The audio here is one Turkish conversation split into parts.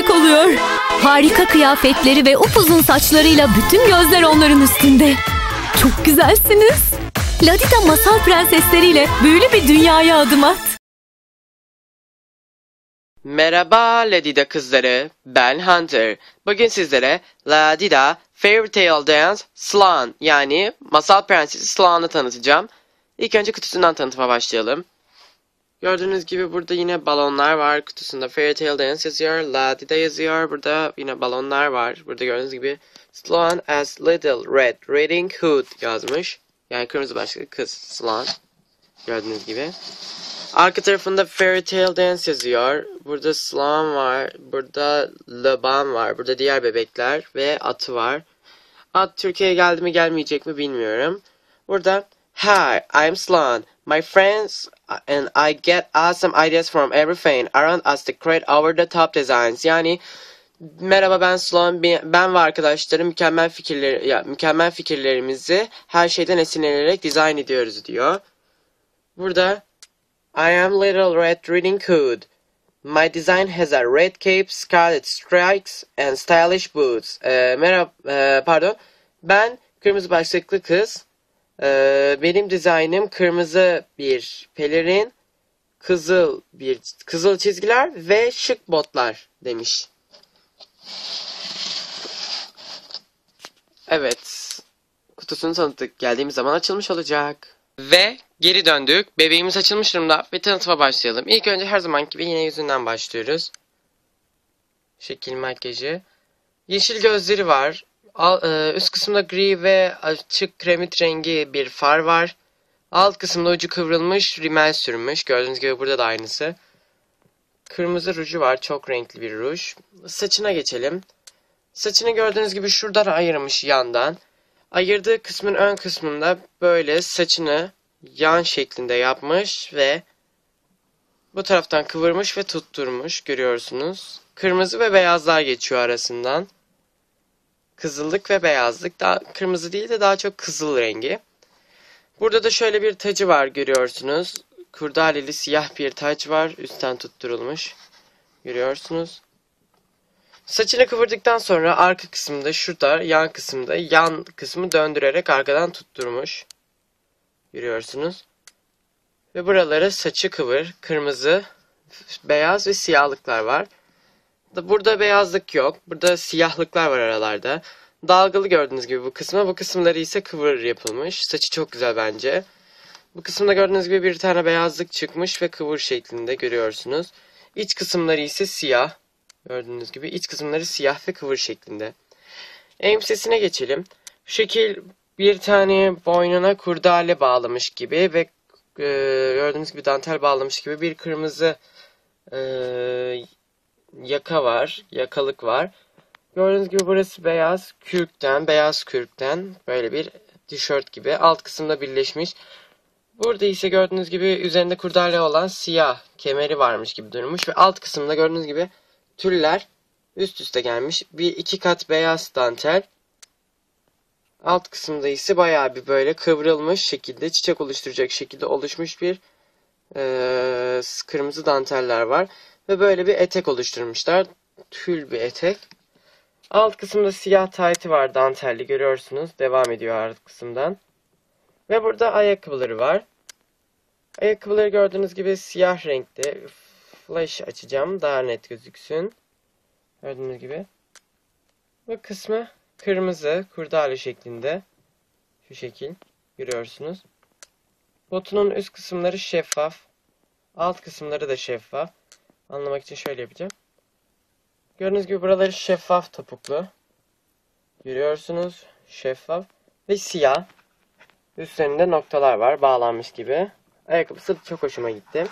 çiçek oluyor. Harika kıyafetleri ve upuzun saçlarıyla bütün gözler onların üstünde. Çok güzelsiniz. Ladida masal prensesleriyle büyülü bir dünyaya adım at. Merhaba Ladida kızları, ben Hunter. Bugün sizlere Ladida Fairy Tale Dance Slan yani Masal Prensesi Slan'ı tanıtacağım. İlk önce kutusundan tanıtıma başlayalım. Gördüğünüz gibi burada yine balonlar var. Kutusunda Fairy Tale Dance yazıyor, Ladida yazıyor. Burada yine balonlar var. Burada gördüğünüz gibi Slan as Little Red Riding Hood yazmış. Yani kırmızı başlıklı kız Slan. Gördüğünüz gibi. Arka tarafında Fairy Tale Dance yazıyor. Burada Slam var. Burada Laban var. Burada diğer bebekler ve atı var. At Türkiye'ye geldi mi gelmeyecek mi bilmiyorum. Burada Hi, I'm Slan. My friends and I get awesome ideas from everything around us to create over the top designs. Yani merhaba ben Slan. Ben ve arkadaşlarım mükemmel fikirleri ya mükemmel fikirlerimizi her şeyden esinlenerek dizayn ediyoruz diyor. Burada I am Little Red Riding Hood. My design has a red cape, scarlet stripes and stylish boots. Ee, merhaba, e, pardon. Ben kırmızı başlıklı kız. Ee, benim dizaynım kırmızı bir pelerin, kızıl bir kızıl çizgiler ve şık botlar demiş. Evet. Kutusunu tanıttık. Geldiğimiz zaman açılmış olacak. Ve geri döndük. Bebeğimiz açılmış durumda ve tanıtıma başlayalım. İlk önce her zaman gibi yine yüzünden başlıyoruz. Şekil makyajı. Yeşil gözleri var. E, üst kısımda gri ve açık kremit rengi bir far var. Alt kısımda ucu kıvrılmış rimel sürmüş. Gördüğünüz gibi burada da aynısı. Kırmızı ruju var. Çok renkli bir ruj. Saçına geçelim. Saçını gördüğünüz gibi şuradan ayırmış yandan. Ayırdığı kısmın ön kısmında böyle saçını yan şeklinde yapmış ve bu taraftan kıvırmış ve tutturmuş görüyorsunuz. Kırmızı ve beyazlar geçiyor arasından. Kızıllık ve beyazlık. Daha kırmızı değil de daha çok kızıl rengi. Burada da şöyle bir tacı var görüyorsunuz. Kurdaleli siyah bir taç var. Üstten tutturulmuş. Görüyorsunuz. Saçını kıvırdıktan sonra arka kısımda şurada yan kısımda yan kısmı döndürerek arkadan tutturmuş. Görüyorsunuz. Ve buraları saçı kıvır, kırmızı, beyaz ve siyahlıklar var. Burada beyazlık yok. Burada siyahlıklar var aralarda. Dalgalı gördüğünüz gibi bu kısma. Bu kısımları ise kıvır yapılmış. Saçı çok güzel bence. Bu kısımda gördüğünüz gibi bir tane beyazlık çıkmış ve kıvır şeklinde görüyorsunuz. İç kısımları ise siyah. Gördüğünüz gibi iç kısımları siyah ve kıvır şeklinde. Elbisesine geçelim. Şu şekil bir tane boynuna kurdale bağlamış gibi ve e, gördüğünüz gibi dantel bağlamış gibi bir kırmızı e, yaka var, yakalık var. Gördüğünüz gibi burası beyaz kürkten, beyaz kürkten böyle bir tişört gibi. Alt kısımda birleşmiş. Burada ise gördüğünüz gibi üzerinde kurdale olan siyah kemeri varmış gibi durmuş ve alt kısımda gördüğünüz gibi tüller üst üste gelmiş. Bir iki kat beyaz dantel. Alt kısımda ise bayağı bir böyle kıvrılmış şekilde çiçek oluşturacak şekilde oluşmuş bir e, kırmızı danteller var. Ve böyle bir etek oluşturmuşlar. Tül bir etek. Alt kısımda siyah taytı var dantelli görüyorsunuz. Devam ediyor alt kısımdan. Ve burada ayakkabıları var. Ayakkabıları gördüğünüz gibi siyah renkte. Flash açacağım daha net gözüksün. Gördüğünüz gibi. Bu kısmı kırmızı kurdale şeklinde. Şu şekil görüyorsunuz. Botunun üst kısımları şeffaf. Alt kısımları da şeffaf. Anlamak için şöyle yapacağım. Gördüğünüz gibi buraları şeffaf topuklu. Görüyorsunuz. Şeffaf. Ve siyah. Üstlerinde noktalar var. Bağlanmış gibi. Ayakkabısı çok hoşuma gitti.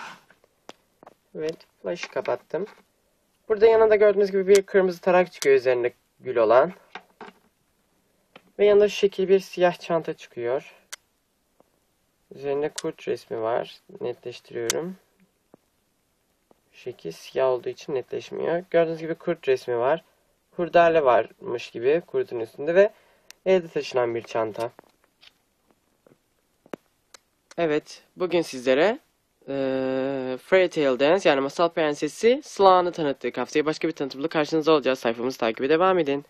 Evet. Flash'ı kapattım. Burada yanında gördüğünüz gibi bir kırmızı tarak çıkıyor üzerinde gül olan. Ve yanında şu şekil bir siyah çanta çıkıyor. Üzerinde kurt resmi var. Netleştiriyorum. Şekil siyah olduğu için netleşmiyor. Gördüğünüz gibi kurt resmi var. Kurdale varmış gibi kurdun üstünde ve elde taşınan bir çanta. Evet, bugün sizlere e, Fairy Tail Dance yani Masal Prensesi Sıla'nı tanıttık. Haftaya başka bir tanıtımla karşınızda olacağız. Sayfamızı takibe devam edin.